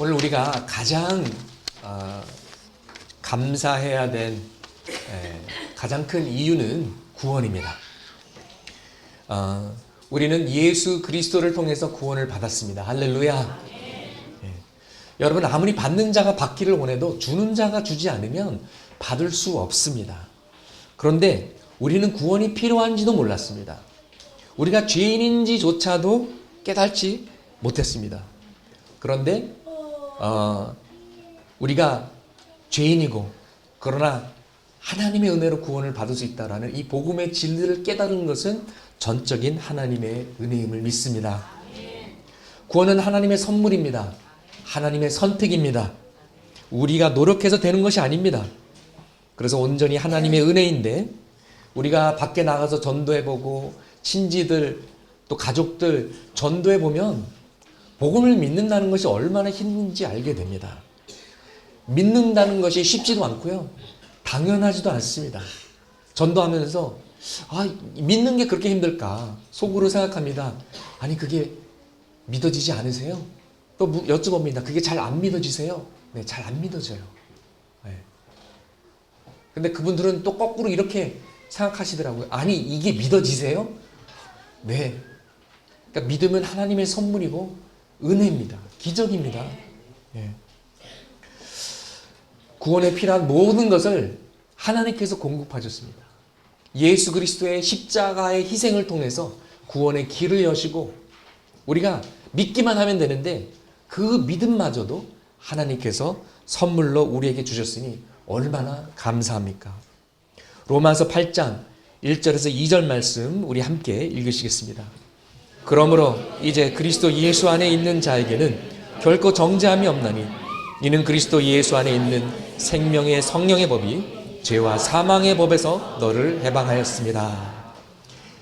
오늘 우리가 가장 어, 감사해야 된 에, 가장 큰 이유는 구원입니다. 어, 우리는 예수 그리스도를 통해서 구원을 받았습니다. 할렐루야. 예. 여러분 아무리 받는 자가 받기를 원해도 주는 자가 주지 않으면 받을 수 없습니다. 그런데 우리는 구원이 필요한지도 몰랐습니다. 우리가 죄인인지조차도 깨닫지 못했습니다. 그런데 어, 우리가 죄인이고 그러나 하나님의 은혜로 구원을 받을 수 있다라는 이 복음의 진리를 깨달은 것은 전적인 하나님의 은혜임을 믿습니다. 구원은 하나님의 선물입니다. 하나님의 선택입니다. 우리가 노력해서 되는 것이 아닙니다. 그래서 온전히 하나님의 은혜인데 우리가 밖에 나가서 전도해 보고 친지들 또 가족들 전도해 보면 복음을 믿는다는 것이 얼마나 힘든지 알게 됩니다. 믿는다는 것이 쉽지도 않고요. 당연하지도 않습니다. 전도하면서 아, 믿는 게 그렇게 힘들까? 속으로 생각합니다. 아니, 그게 믿어지지 않으세요? 또 무- 여쭤봅니다. 그게 잘 안 믿어지세요? 네, 잘 안 믿어져요. 네. 근데 그분들은 또 거꾸로 이렇게 생각하시더라고요. 아니, 이게 믿어지세요? 네. 그러니까 믿음은 하나님의 선물이고 은혜입니다. 기적입니다. 예. 구원에 필요한 모든 것을 하나님께서 공급하셨습니다. 예수 그리스도의 십자가의 희생을 통해서 구원의 길을 여시고 우리가 믿기만 하면 되는데 그 믿음마저도 하나님께서 선물로 우리에게 주셨으니 얼마나 감사합니까? 로마서 8장 1절에서 2절 말씀 우리 함께 읽으시겠습니다. 그러므로 이제 그리스도 예수 안에 있는 자에게는 결코 정죄함이 없나니 이는 그리스도 예수 안에 있는 생명의 성령의 법이 죄와 사망의 법에서 너를 해방하였습니다.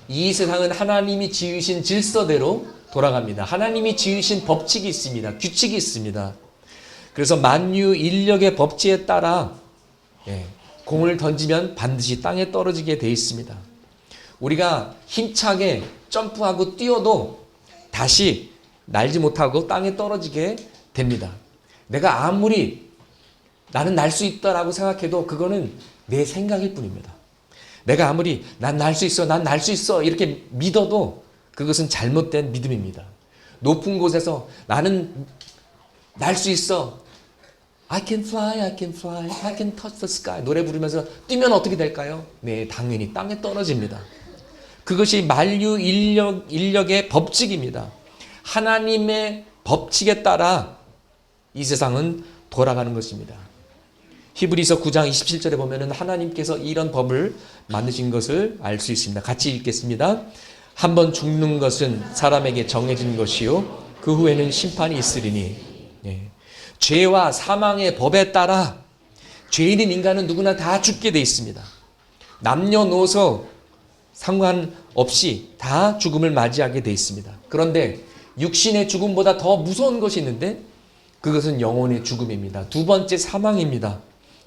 이 세상은 하나님이 지으신 질서대로 돌아갑니다. 하나님이 지으신 법칙이 있습니다. 규칙이 있습니다. 그래서 만유 인력의 법칙에 따라 예, 공을 던지면 반드시 땅에 떨어지게 돼 있습니다. 우리가 힘차게 점프하고 뛰어도 다시 날지 못하고 땅에 떨어지게 됩니다. 내가 아무리 나는 날 수 있다라고 생각해도 그거는 내 생각일 뿐입니다. 내가 아무리 난 날 수 있어, 난 날 수 있어 이렇게 믿어도 그것은 잘못된 믿음입니다. 높은 곳에서 나는 날 수 있어. I can fly, I can fly, I can touch the sky. 노래 부르면서 뛰면 어떻게 될까요? 네, 당연히 땅에 떨어집니다. 그것이 만류 인력, 인력의 법칙입니다. 하나님의 법칙에 따라 이 세상은 돌아가는 것입니다. 히브리서 9장 27절에 보면은 하나님께서 이런 법을 만드신 것을 알 수 있습니다. 같이 읽겠습니다. 한 번 죽는 것은 사람에게 정해진 것이요 그 후에는 심판이 있으리니 예. 죄와 사망의 법에 따라 죄인인 인간은 누구나 다 죽게 돼 있습니다. 남녀노소 상관없이 다 죽음을 맞이하게 돼 있습니다. 그런데 육신의 죽음보다 더 무서운 것이 있는데 그것은 영혼의 죽음입니다. 두 번째 사망입니다.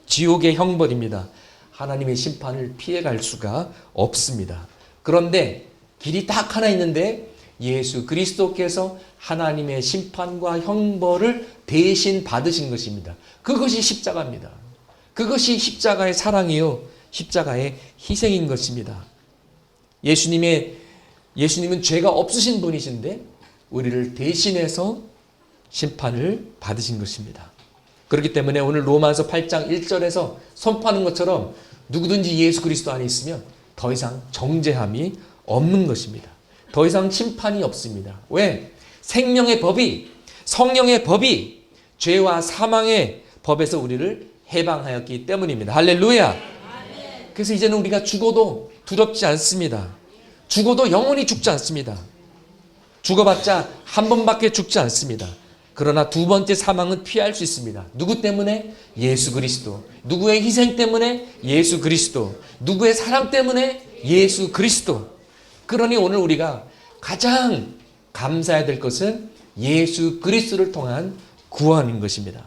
지옥의 형벌입니다. 하나님의 심판을 피해갈 수가 없습니다. 그런데 길이 딱 하나 있는데 예수 그리스도께서 하나님의 심판과 형벌을 대신 받으신 것입니다. 그것이 십자가입니다. 그것이 십자가의 사랑이요. 십자가의 희생인 것입니다. 예수님의 예수님은 죄가 없으신 분이신데 우리를 대신해서 심판을 받으신 것입니다. 그렇기 때문에 오늘 로마서 8장 1절에서 선포하는 것처럼 누구든지 예수 그리스도 안에 있으면 더 이상 정죄함이 없는 것입니다. 더 이상 심판이 없습니다. 왜? 생명의 법이 성령의 법이 죄와 사망의 법에서 우리를 해방하였기 때문입니다. 할렐루야. 그래서 이제는 우리가 죽어도 두렵지 않습니다. 죽어도 영원히 죽지 않습니다. 죽어봤자 한 번밖에 죽지 않습니다. 그러나 두 번째 사망은 피할 수 있습니다. 누구 때문에? 예수 그리스도. 누구의 희생 때문에? 예수 그리스도. 누구의 사랑 때문에? 예수 그리스도. 그러니 오늘 우리가 가장 감사해야 될 것은 예수 그리스도를 통한 구원인 것입니다.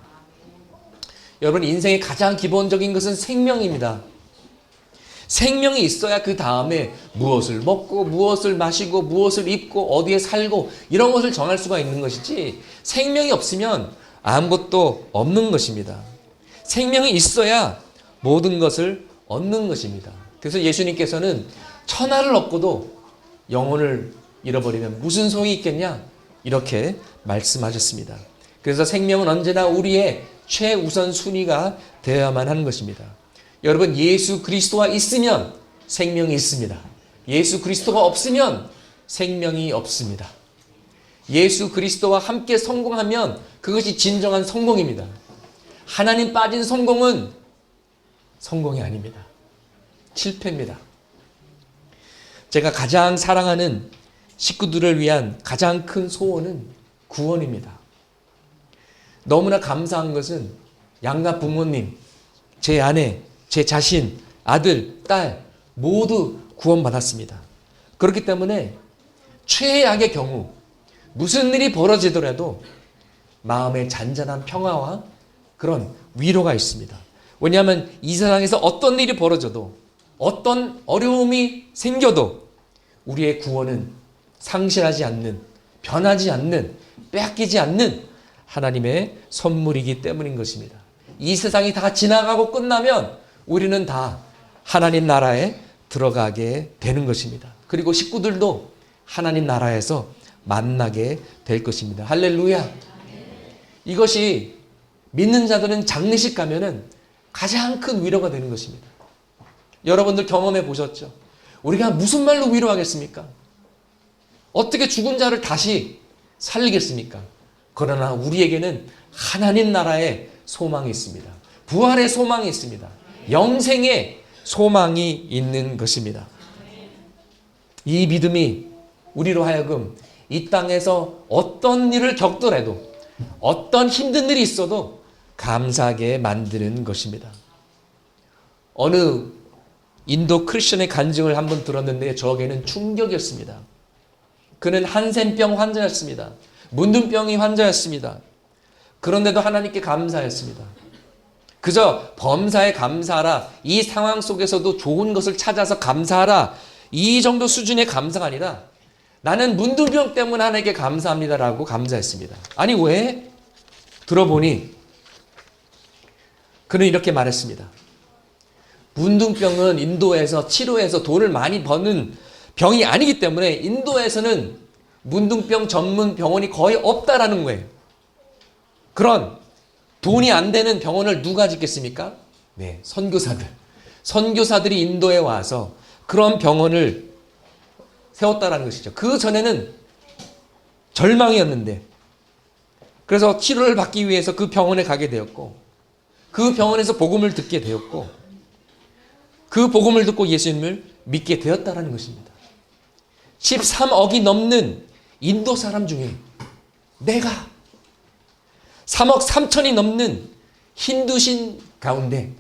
여러분 인생의 가장 기본적인 것은 생명입니다. 생명이 있어야 그 다음에 무엇을 먹고 무엇을 마시고 무엇을 입고 어디에 살고 이런 것을 정할 수가 있는 것이지 생명이 없으면 아무것도 없는 것입니다. 생명이 있어야 모든 것을 얻는 것입니다. 그래서 예수님께서는 천하를 얻고도 영혼을 잃어버리면 무슨 소용이 있겠냐? 이렇게 말씀하셨습니다. 그래서 생명은 언제나 우리의 최우선 순위가 되어야만 하는 것입니다. 여러분, 예수 그리스도가 있으면 생명이 있습니다. 예수 그리스도가 없으면 생명이 없습니다. 예수 그리스도와 함께 성공하면 그것이 진정한 성공입니다. 하나님 빠진 성공은 성공이 아닙니다. 실패입니다. 제가 가장 사랑하는 식구들을 위한 가장 큰 소원은 구원입니다. 너무나 감사한 것은 양가 부모님, 제 아내, 제 자신, 아들, 딸 모두 구원받았습니다. 그렇기 때문에 최악의 경우 무슨 일이 벌어지더라도 마음의 잔잔한 평화와 그런 위로가 있습니다. 왜냐하면 이 세상에서 어떤 일이 벌어져도 어떤 어려움이 생겨도 우리의 구원은 상실하지 않는, 변하지 않는, 빼앗기지 않는 하나님의 선물이기 때문인 것입니다. 이 세상이 다 지나가고 끝나면 우리는 다 하나님 나라에 들어가게 되는 것입니다. 그리고 식구들도 하나님 나라에서 만나게 될 것입니다. 할렐루야. 이것이 믿는 자들은 장례식 가면은 가장 큰 위로가 되는 것입니다. 여러분들 경험해 보셨죠? 우리가 무슨 말로 위로하겠습니까? 어떻게 죽은 자를 다시 살리겠습니까? 그러나 우리에게는 하나님 나라의 소망이 있습니다. 부활의 소망이 있습니다. 영생의 소망이 있는 것입니다. 이 믿음이 우리로 하여금 이 땅에서 어떤 일을 겪더라도 어떤 힘든 일이 있어도 감사하게 만드는 것입니다. 어느 인도 크리스천의 간증을 한번 들었는데 저에게는 충격이었습니다. 그는 한센병 환자였습니다. 문둥병이 환자였습니다. 그런데도 하나님께 감사했습니다. 그저 범사에 감사하라. 이 상황 속에서도 좋은 것을 찾아서 감사하라. 이 정도 수준의 감사가 아니라 나는 문둥병 때문에 하나님께 감사합니다라고 감사했습니다. 아니 왜? 들어보니 그는 이렇게 말했습니다. 문둥병은 인도에서 치료해서 돈을 많이 버는 병이 아니기 때문에 인도에서는 문둥병 전문 병원이 거의 없다라는 거예요. 그런 돈이 안 되는 병원을 누가 짓겠습니까? 네, 선교사들. 선교사들이 인도에 와서 그런 병원을 세웠다라는 것이죠. 그 전에는 절망이었는데 그래서 치료를 받기 위해서 그 병원에 가게 되었고 그 병원에서 복음을 듣게 되었고 그 복음을 듣고 예수님을 믿게 되었다라는 것입니다. 13억이 넘는 인도 사람 중에 내가 3억 3천이 넘는 힌두신 가운데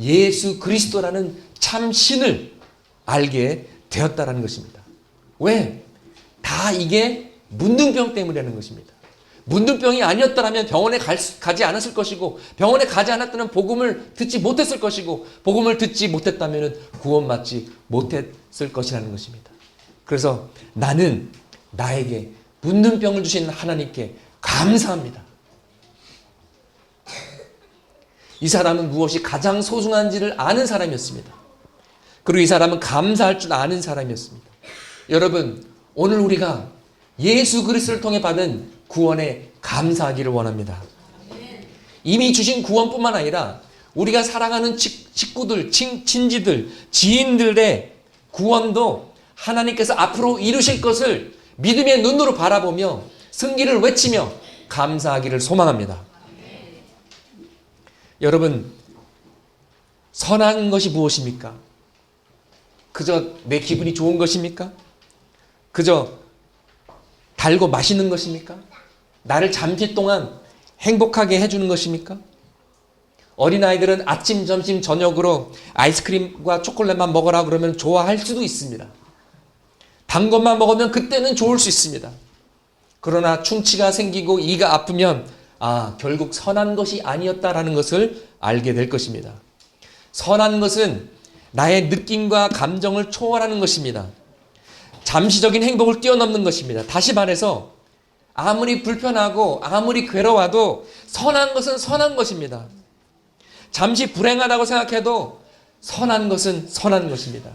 예수 그리스도라는 참 신을 알게 되었다라는 것입니다. 왜? 다 이게 문둥병 때문이라는 것입니다. 문둥병이 아니었더라면 병원에 갈, 가지 않았을 것이고 병원에 가지 않았다면 복음을 듣지 못했을 것이고 복음을 듣지 못했다면 구원받지 못했을 것이라는 것입니다. 그래서 나는 나에게 문둥병을 주신 하나님께 감사합니다. 이 사람은 무엇이 가장 소중한지를 아는 사람이었습니다. 그리고 이 사람은 감사할 줄 아는 사람이었습니다. 여러분, 오늘 우리가 예수 그리스도를 통해 받은 구원에 감사하기를 원합니다. 이미 주신 구원뿐만 아니라 우리가 사랑하는 식구들, 친지들, 지인들의 구원도 하나님께서 앞으로 이루실 것을 믿음의 눈으로 바라보며 승기를 외치며 감사하기를 소망합니다. 여러분, 선한 것이 무엇입니까? 그저 내 기분이 좋은 것입니까? 그저 달고 맛있는 것입니까? 나를 잠시 동안 행복하게 해주는 것입니까? 어린아이들은 아침, 점심, 저녁으로 아이스크림과 초콜릿만 먹어라 그러면 좋아할 수도 있습니다. 단 것만 먹으면 그때는 좋을 수 있습니다. 그러나 충치가 생기고 이가 아프면 아, 결국 선한 것이 아니었다라는 것을 알게 될 것입니다. 선한 것은 나의 느낌과 감정을 초월하는 것입니다. 잠시적인 행복을 뛰어넘는 것입니다. 다시 말해서 아무리 불편하고 아무리 괴로워도 선한 것은 선한 것입니다. 잠시 불행하다고 생각해도 선한 것은 선한 것입니다.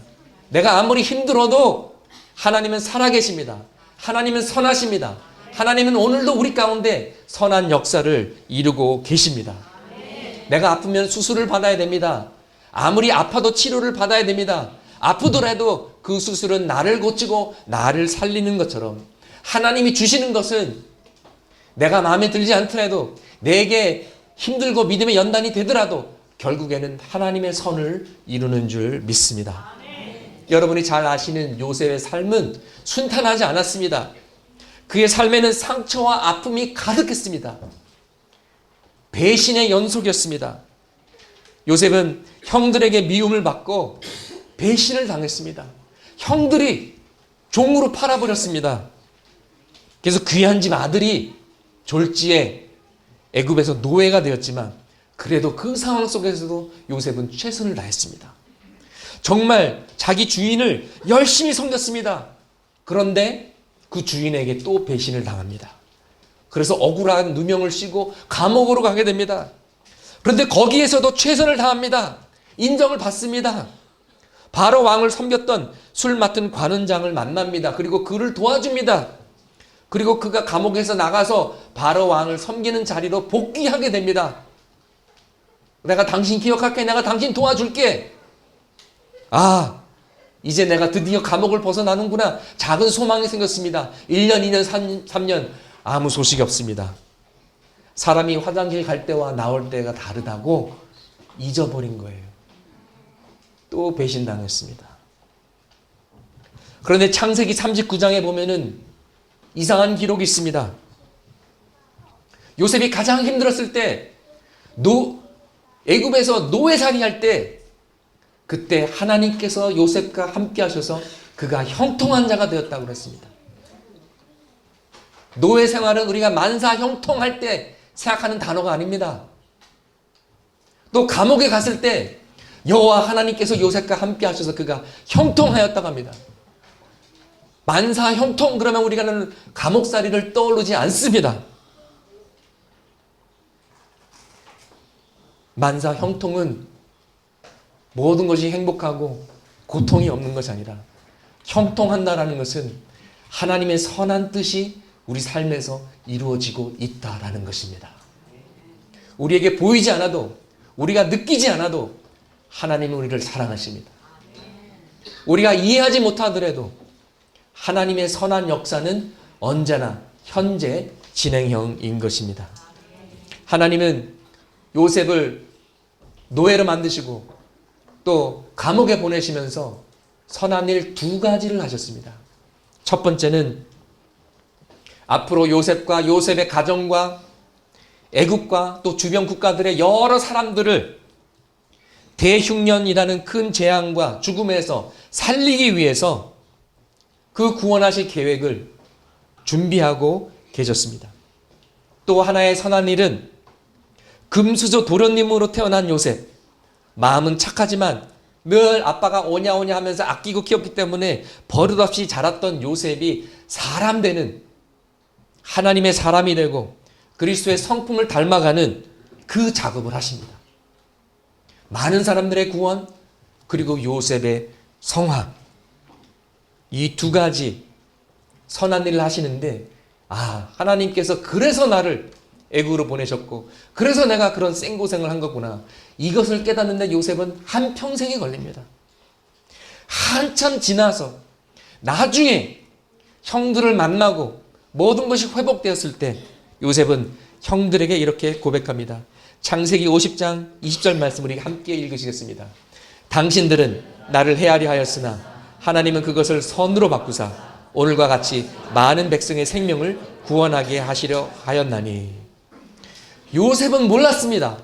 내가 아무리 힘들어도 하나님은 살아계십니다. 하나님은 선하십니다. 하나님은 오늘도 우리 가운데 선한 역사를 이루고 계십니다. 내가 아프면 수술을 받아야 됩니다. 아무리 아파도 치료를 받아야 됩니다. 아프더라도 그 수술은 나를 고치고 나를 살리는 것처럼 하나님이 주시는 것은 내가 마음에 들지 않더라도 내게 힘들고 믿음의 연단이 되더라도 결국에는 하나님의 선을 이루는 줄 믿습니다. 여러분이 잘 아시는 요셉의 삶은 순탄하지 않았습니다. 그의 삶에는 상처와 아픔이 가득했습니다. 배신의 연속이었습니다. 요셉은 형들에게 미움을 받고 배신을 당했습니다. 형들이 종으로 팔아버렸습니다. 그래서 귀한 집 아들이 졸지에 애굽에서 노예가 되었지만 그래도 그 상황 속에서도 요셉은 최선을 다했습니다. 정말 자기 주인을 열심히 섬겼습니다. 그런데 그 주인에게 또 배신을 당합니다. 그래서 억울한 누명을 씌고 감옥으로 가게 됩니다. 그런데 거기에서도 최선을 다합니다. 인정을 받습니다. 바로 왕을 섬겼던 술 맡은 관원장을 만납니다. 그리고 그를 도와줍니다. 그리고 그가 감옥에서 나가서 바로 왕을 섬기는 자리로 복귀하게 됩니다. 내가 당신 기억할게. 내가 당신 도와줄게. 아, 이제 내가 드디어 감옥을 벗어나는구나. 작은 소망이 생겼습니다. 1년, 2년, 3, 년 아무 소식이 없습니다. 사람이 화장실 갈 때와 나올 때가 다르다고 잊어버린 거예요. 또 배신당했습니다. 그런데 창세기 39장에 보면은 이상한 기록이 있습니다. 요셉이 가장 힘들었을 때, 노, 애굽에서 노예살이 할 때, 그때 하나님께서 요셉과 함께 하셔서 그가 형통한 자가 되었다고 그랬습니다. 노예 생활은 우리가 만사 형통할 때 생각하는 단어가 아닙니다. 또 감옥에 갔을 때 여호와 하나님께서 요셉과 함께 하셔서 그가 형통하였다고 합니다. 만사 형통 그러면 우리가 는 감옥살이를 떠오르지 않습니다. 만사 형통은 모든 것이 행복하고 고통이 없는 것이 아니라 형통한다라는 것은 하나님의 선한 뜻이 우리 삶에서 이루어지고 있다라는 것입니다. 우리에게 보이지 않아도 우리가 느끼지 않아도 하나님은 우리를 사랑하십니다. 우리가 이해하지 못하더라도 하나님의 선한 역사는 언제나 현재 진행형인 것입니다. 하나님은 요셉을 노예로 만드시고 또 감옥에 보내시면서 선한 일 두 가지를 하셨습니다. 첫 번째는 앞으로 요셉과 요셉의 가정과 애국과 또 주변 국가들의 여러 사람들을 대흉년이라는 큰 재앙과 죽음에서 살리기 위해서 그 구원하실 계획을 준비하고 계셨습니다. 또 하나의 선한 일은 금수저 도련님으로 태어난 요셉. 마음은 착하지만 늘 아빠가 오냐 오냐 하면서 아끼고 키웠기 때문에 버릇없이 자랐던 요셉이 사람 되는 하나님의 사람이 되고 그리스도의 성품을 닮아가는 그 작업을 하십니다. 많은 사람들의 구원 그리고 요셉의 성화 이두 가지 선한 일을 하시는데 아 하나님께서 그래서 나를 애굽으로 보내셨고 그래서 내가 그런 생고생을 한 거구나 이것을 깨닫는데 요셉은 한 평생이 걸립니다. 한참 지나서 나중에 형들을 만나고 모든 것이 회복되었을 때 요셉은 형들에게 이렇게 고백합니다. 창세기 50장 20절 말씀 우리 함께 읽으시겠습니다. 당신들은 나를 헤아려 하였으나 하나님은 그것을 선으로 바꾸사 오늘과 같이 많은 백성의 생명을 구원하게 하시려 하였나니 요셉은 몰랐습니다.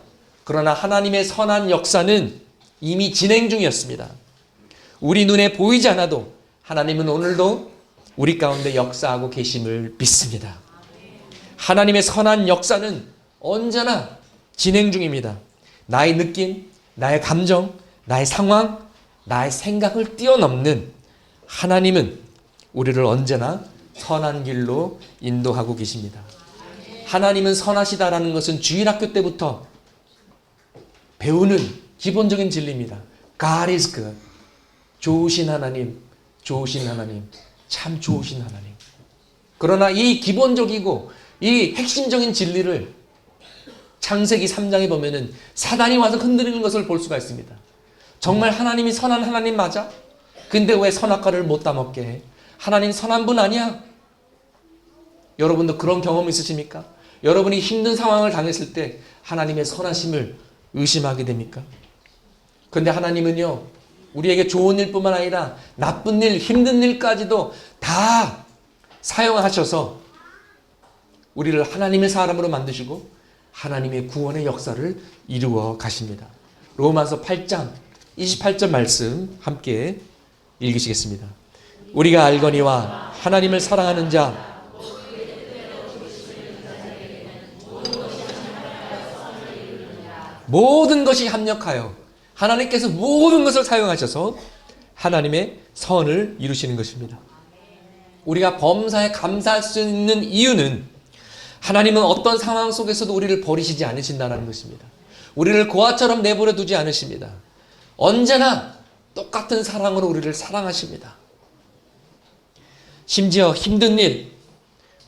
그러나 하나님의 선한 역사는 이미 진행 중이었습니다. 우리 눈에 보이지 않아도 하나님은 오늘도 우리 가운데 역사하고 계심을 믿습니다. 하나님의 선한 역사는 언제나 진행 중입니다. 나의 느낌, 나의 감정, 나의 상황, 나의 생각을 뛰어넘는 하나님은 우리를 언제나 선한 길로 인도하고 계십니다. 하나님은 선하시다라는 것은 주일학교 때부터 배우는 기본적인 진리입니다. God is good. 좋으신 하나님, 좋으신 하나님, 참 좋으신 하나님. 그러나 이 기본적이고 이 핵심적인 진리를 창세기 3장에 보면은 사단이 와서 흔들리는 것을 볼 수가 있습니다. 정말 하나님이 선한 하나님 맞아? 근데 왜 선악과를 못 따먹게 해? 하나님 선한 분 아니야? 여러분도 그런 경험 있으십니까? 여러분이 힘든 상황을 당했을 때 하나님의 선하심을 의심하게 됩니까? 근데 하나님은요, 우리에게 좋은 일뿐만 아니라 나쁜 일, 힘든 일까지도 다 사용하셔서 우리를 하나님의 사람으로 만드시고 하나님의 구원의 역사를 이루어 가십니다. 로마서 8장 28절 말씀 함께 읽으시겠습니다. 우리가 알거니와 하나님을 사랑하는 자 모든 것이 합력하여 하나님께서 모든 것을 사용하셔서 하나님의 선을 이루시는 것입니다. 우리가 범사에 감사할 수 있는 이유는 하나님은 어떤 상황 속에서도 우리를 버리시지 않으신다는 것입니다. 우리를 고아처럼 내버려 두지 않으십니다. 언제나 똑같은 사랑으로 우리를 사랑하십니다. 심지어 힘든 일,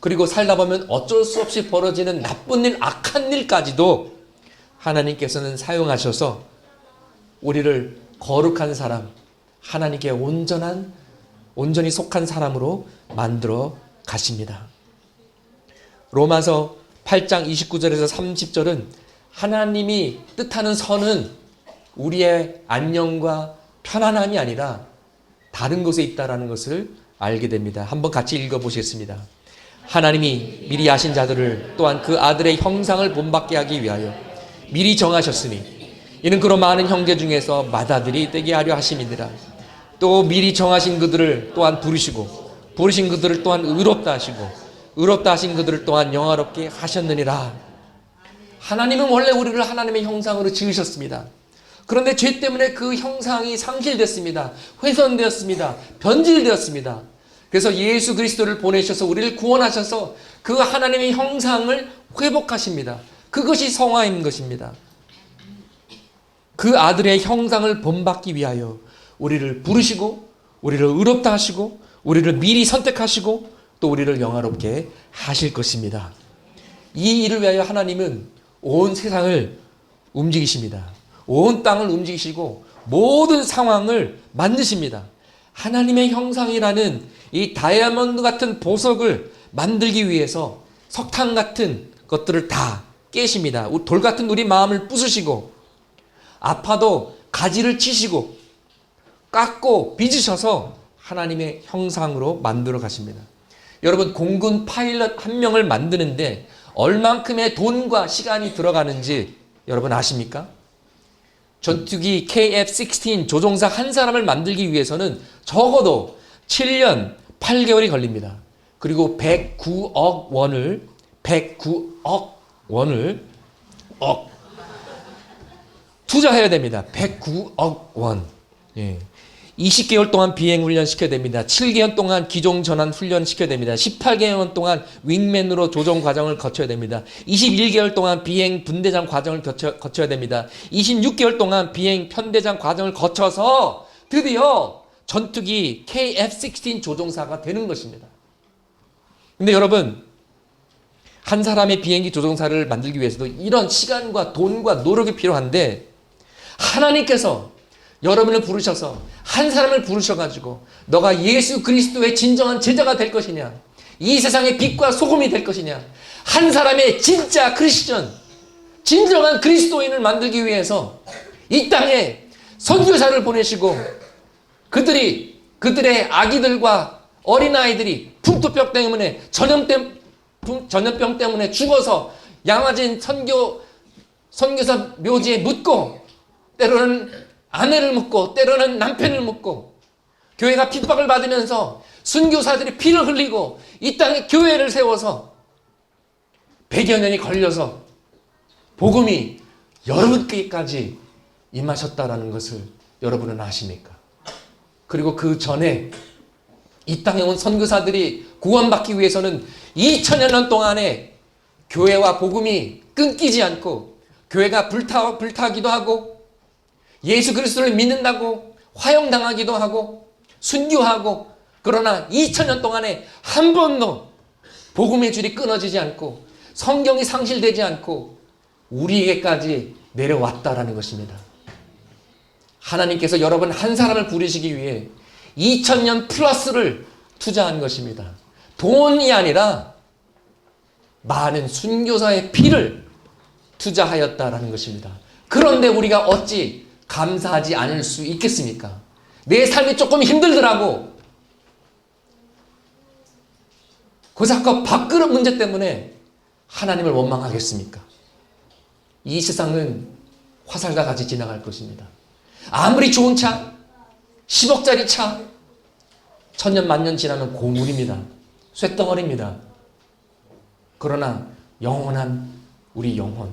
그리고 살다 보면 어쩔 수 없이 벌어지는 나쁜 일, 악한 일까지도 하나님께서는 사용하셔서 우리를 거룩한 사람, 하나님께 온전한, 온전히 속한 사람으로 만들어 가십니다. 로마서 8장 29절에서 30절은 하나님이 뜻하는 선은 우리의 안녕과 편안함이 아니라 다른 곳에 있다라는 것을 알게 됩니다. 한번 같이 읽어 보시겠습니다. 하나님이 미리 아신 자들을 또한 그 아들의 형상을 본받게 하기 위하여 미리 정하셨으니 이는 그로 많은 형제 중에서 맏아들이 되게 하려 하심이니라. 또 미리 정하신 그들을 또한 부르시고 부르신 그들을 또한 의롭다 하시고 의롭다 하신 그들을 또한 영화롭게 하셨느니라. 하나님은 원래 우리를 하나님의 형상으로 지으셨습니다. 그런데 죄 때문에 그 형상이 상실됐습니다. 훼손되었습니다. 변질되었습니다. 그래서 예수 그리스도를 보내셔서 우리를 구원하셔서 그 하나님의 형상을 회복하십니다. 그것이 성화인 것입니다. 그 아들의 형상을 본받기 위하여 우리를 부르시고 우리를 의롭다 하시고 우리를 미리 선택하시고 또 우리를 영화롭게 하실 것입니다. 이 일을 위하여 하나님은 온 세상을 움직이십니다. 온 땅을 움직이시고 모든 상황을 만드십니다. 하나님의 형상이라는 이 다이아몬드 같은 보석을 만들기 위해서 석탄 같은 것들을 다 깨십니다. 돌 같은 우리 마음을 부수시고 아파도 가지를 치시고 깎고 빚으셔서 하나님의 형상으로 만들어 가십니다. 여러분 공군 파일럿 한 명을 만드는데 얼만큼의 돈과 시간이 들어가는지 여러분 아십니까? 전투기 KF-16 조종사 한 사람을 만들기 위해서는 적어도 7년 8개월이 걸립니다. 그리고 109억 원을 109억 원을 억 투자해야 됩니다. 109억 원. 예. 20개월 동안 비행 훈련 시켜야 됩니다. 7개월 동안 기종 전환 훈련 시켜야 됩니다. 18개월 동안 윙맨으로 조종 과정을 거쳐야 됩니다. 21개월 동안 비행 분대장 과정을 거쳐, 거쳐야 됩니다. 26개월 동안 비행 편대장 과정을 거쳐서 드디어 전투기 KF-16 조종사가 되는 것입니다. 근데 여러분, 한 사람의 비행기 조종사를 만들기 위해서도 이런 시간과 돈과 노력이 필요한데 하나님께서 여러분을 부르셔서 한 사람을 부르셔가지고 너가 예수 그리스도의 진정한 제자가 될 것이냐 이 세상의 빛과 소금이 될 것이냐 한 사람의 진짜 크리스천 진정한 그리스도인을 만들기 위해서 이 땅에 선교사를 보내시고 그들이 그들의 아기들과 어린아이들이 풍토병 때문에 전염병, 전염병 때문에 죽어서 양화진 선교 선교사 묘지에 묻고 때로는 아내를 묻고 때로는 남편을 묻고 교회가 핍박을 받으면서 순교사들이 피를 흘리고 이 땅에 교회를 세워서 100여 년이 걸려서 복음이 여러분께까지 임하셨다라는 것을 여러분은 아십니까? 그리고 그 전에 이 땅에 온 선교사들이 구원받기 위해서는 2000여 년 동안에 교회와 복음이 끊기지 않고 교회가 불타, 불타기도 하고 예수 그리스도를 믿는다고 화형당하기도 하고 순교하고 그러나 2000년 동안에 한 번도 복음의 줄이 끊어지지 않고 성경이 상실되지 않고 우리에게까지 내려왔다라는 것입니다. 하나님께서 여러분 한 사람을 부르시기 위해 2000년 플러스를 투자한 것입니다. 돈이 아니라 많은 순교사의 피를 투자하였다라는 것입니다. 그런데 우리가 어찌 감사하지 않을 수 있겠습니까? 내 삶이 조금 힘들더라고. 그 사건 밖으로 문제 때문에 하나님을 원망하겠습니까? 이 세상은 화살과 같이 지나갈 것입니다. 아무리 좋은 차, 10억짜리 차, 천년 만년 지나면 고물입니다. 쇳덩어리입니다. 그러나 영원한 우리 영혼,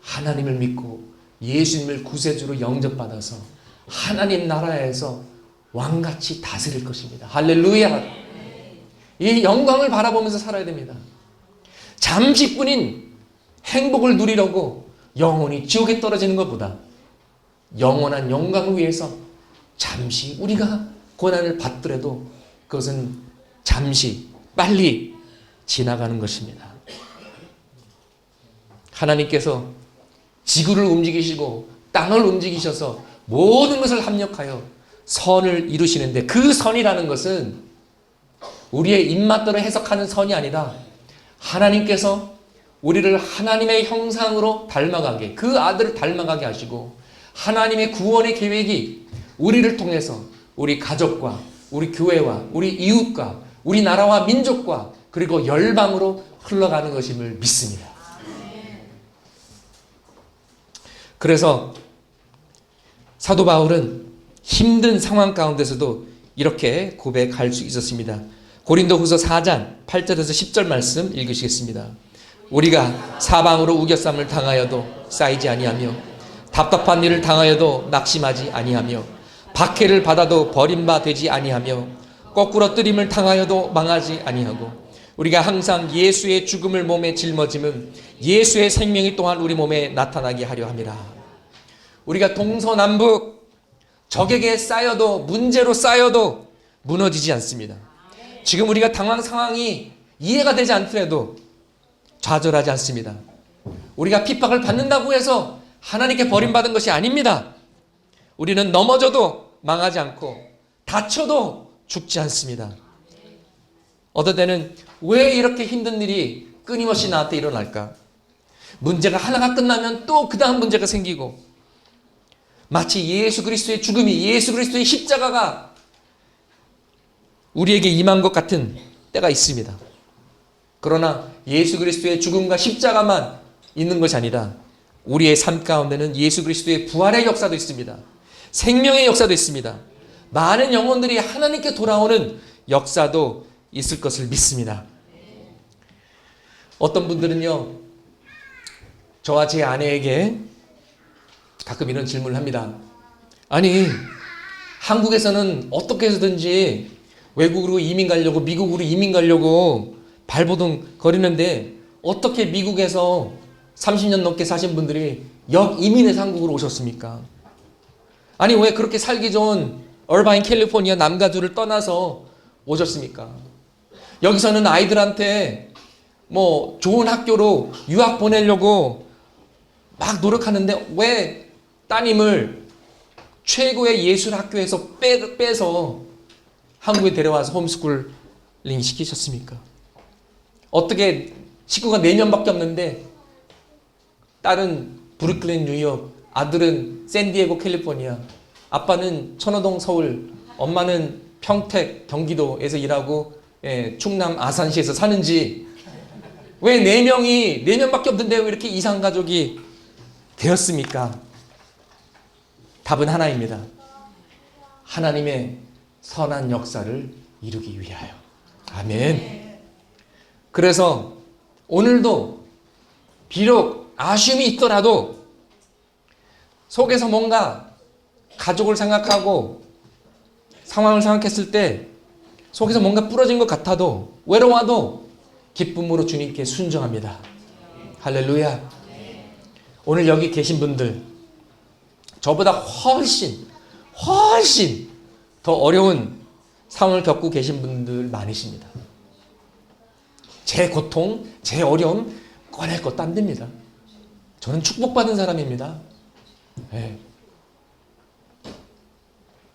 하나님을 믿고 예수님을 구세주로 영접받아서 하나님 나라에서 왕같이 다스릴 것입니다. 할렐루야! 이 영광을 바라보면서 살아야 됩니다. 잠시뿐인 행복을 누리려고 영혼이 지옥에 떨어지는 것보다 영원한 영광을 위해서 잠시 우리가 고난을 받더라도 그것은 잠시 빨리 지나가는 것입니다. 하나님께서 지구를 움직이시고 땅을 움직이셔서 모든 것을 합력하여 선을 이루시는데 그 선이라는 것은 우리의 입맛대로 해석하는 선이 아니라 하나님께서 우리를 하나님의 형상으로 닮아가게 그 아들을 닮아가게 하시고 하나님의 구원의 계획이 우리를 통해서 우리 가족과 우리 교회와 우리 이웃과 우리 나라와 민족과 그리고 열방으로 흘러가는 것임을 믿습니다. 그래서 사도 바울은 힘든 상황 가운데서도 이렇게 고백할 수 있었습니다. 고린도후서 4장 8절에서 10절 말씀 읽으시겠습니다. 우리가 사방으로 우겨쌈을 당하여도 쌓이지 아니하며 답답한 일을 당하여도 낙심하지 아니하며 박해를 받아도 버림바 되지 아니하며 거꾸로 뜨림을 당하여도 망하지 아니하고 우리가 항상 예수의 죽음을 몸에 짊어짐은 예수의 생명이 또한 우리 몸에 나타나게 하려 함이라. 우리가 동서남북 적에게 쌓여도 문제로 쌓여도 무너지지 않습니다. 지금 우리가 당황 상황이 이해가 되지 않더라도 좌절하지 않습니다. 우리가 핍박을 받는다고 해서 하나님께 버림받은 것이 아닙니다. 우리는 넘어져도 망하지 않고 다쳐도 죽지 않습니다. 어떨 때는 왜 이렇게 힘든 일이 끊임없이 나한테 일어날까? 문제가 하나가 끝나면 또 그 다음 문제가 생기고 마치 예수 그리스도의 죽음이 예수 그리스도의 십자가가 우리에게 임한 것 같은 때가 있습니다. 그러나 예수 그리스도의 죽음과 십자가만 있는 것이 아니라 우리의 삶 가운데는 예수 그리스도의 부활의 역사도 있습니다. 생명의 역사도 있습니다. 많은 영혼들이 하나님께 돌아오는 역사도 있을 것을 믿습니다. 어떤 분들은요, 저와 제 아내에게 가끔 이런 질문을 합니다. 아니, 한국에서는 어떻게 해서든지 외국으로 이민 가려고, 미국으로 이민 가려고 발버둥 거리는데 어떻게 미국에서 30년 넘게 사신 분들이 역 이민해서 한국으로 오셨습니까? 아니, 왜 그렇게 살기 좋은 얼바인 캘리포니아 남가주를 떠나서 오셨습니까? 여기서는 아이들한테 뭐 좋은 학교로 유학 보내려고 막 노력하는데 왜 따님을 최고의 예술 학교에서 빼, 빼서 한국에 데려와서 홈스쿨링 시키셨습니까? 어떻게 식구가 4명밖에 없는데 딸은 브루클린 뉴욕, 아들은 샌디에고 캘리포니아, 아빠는 천호동 서울, 엄마는 평택 경기도에서 일하고 예, 충남 아산시에서 사는지 왜 네 명이 네 명밖에 없는데 왜 이렇게 이상 가족이 되었습니까? 답은 하나입니다. 하나님의 선한 역사를 이루기 위하여. 아멘. 그래서 오늘도 비록 아쉬움이 있더라도 속에서 뭔가 가족을 생각하고 상황을 생각했을 때 속에서 뭔가 부러진 것 같아도 외로워도 기쁨으로 주님께 순종합니다. 할렐루야. 오늘 여기 계신 분들 저보다 훨씬 훨씬 더 어려운 상황을 겪고 계신 분들 많으십니다. 제 고통, 제 어려움 꺼낼 것도 안 됩니다. 저는 축복받은 사람입니다. 예.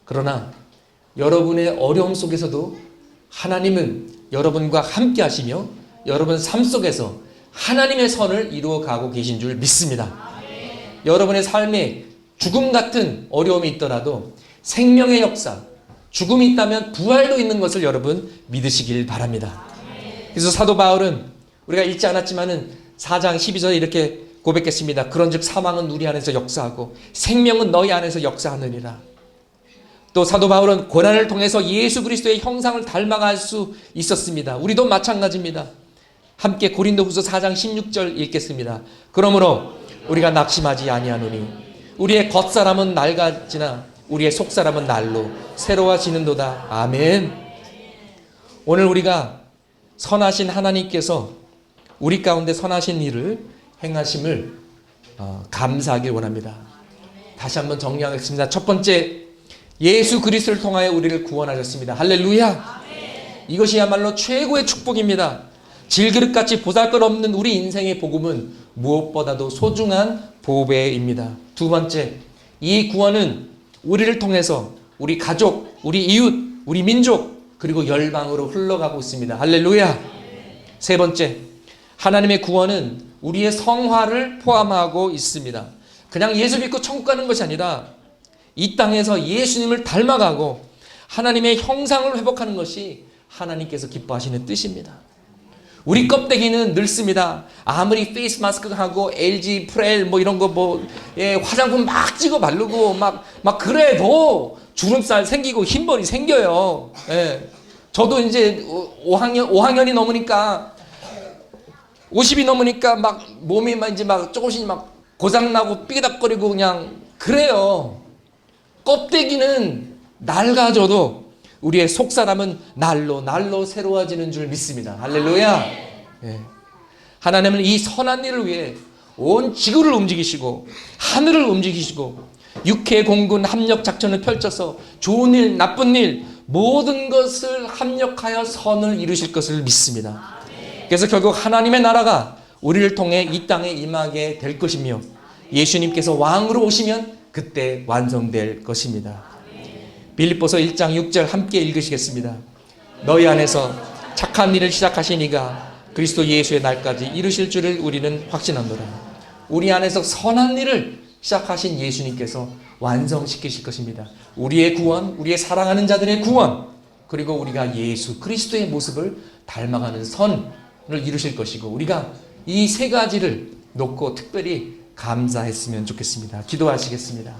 그러나 여러분의 어려움 속에서도 하나님은 여러분과 함께 하시며 여러분 삶 속에서 하나님의 선을 이루어 가고 계신 줄 믿습니다. 여러분의 삶에 죽음 같은 어려움이 있더라도 생명의 역사, 죽음이 있다면 부활도 있는 것을 여러분 믿으시길 바랍니다. 그래서 사도 바울은 우리가 읽지 않았지만은 4장 12절에 이렇게 고백했습니다. 그런즉 사망은 우리 안에서 역사하고 생명은 너희 안에서 역사하느니라. 또 사도 바울은 고난을 통해서 예수 그리스도의 형상을 닮아갈 수 있었습니다. 우리도 마찬가지입니다. 함께 고린도후서 4장 16절 읽겠습니다. 그러므로 우리가 낙심하지 아니하노니 우리의 겉사람은 낡아지나 우리의 속사람은 날로 새로워지는도다. 아멘. 오늘 우리가 선하신 하나님께서 우리 가운데 선하신 일을 행하심을 어, 감사하길 원합니다. 다시 한번 정리하겠습니다. 첫 번째 예수 그리스도를 통하여 우리를 구원하셨습니다. 할렐루야. 이것이야말로 최고의 축복입니다. 질그릇같이 보잘것없는 우리 인생의 복음은 무엇보다도 소중한 보배입니다. 두 번째, 이 구원은 우리를 통해서 우리 가족, 우리 이웃, 우리 민족, 그리고 열방으로 흘러가고 있습니다. 할렐루야. 세 번째, 하나님의 구원은 우리의 성화를 포함하고 있습니다. 그냥 예수 믿고 천국 가는 것이 아니라 이 땅에서 예수님을 닮아가고 하나님의 형상을 회복하는 것이 하나님께서 기뻐하시는 뜻입니다. 우리 껍데기는 늙습니다. 아무리 페이스 마스크 하고 LG 프렐 뭐 이런 거뭐 예, 화장품 막 찍어 바르고 막 막 그래도 주름살 생기고 흰머리 생겨요. 예. 저도 이제 5학년 5학년이 넘으니까 50이 넘으니까 막 몸이 막 이제 막 조금씩 막 고장 나고 삐그덕거리고 그냥 그래요. 껍데기는 낡아져도 우리의 속 사람은 날로 날로 새로워지는 줄 믿습니다. 할렐루야. 예. 하나님은 이 선한 일을 위해 온 지구를 움직이시고 하늘을 움직이시고 육해 공군 합력 작전을 펼쳐서 좋은 일, 나쁜 일 모든 것을 합력하여 선을 이루실 것을 믿습니다. 그래서 결국 하나님의 나라가 우리를 통해 이 땅에 임하게 될 것이며 예수님께서 왕으로 오시면 그때 완성될 것입니다. 빌립보서 1장 6절 함께 읽으시겠습니다. 너희 안에서 착한 일을 시작하신 이가 그리스도 예수의 날까지 이루실 줄을 우리는 확신하노라. 우리 안에서 선한 일을 시작하신 예수님께서 완성시키실 것입니다. 우리의 구원, 우리의 사랑하는 자들의 구원, 그리고 우리가 예수 그리스도의 모습을 닮아가는 선을 이루실 것이고 우리가 이 세 가지를 놓고 특별히 감사했으면 좋겠습니다. 기도하시겠습니다.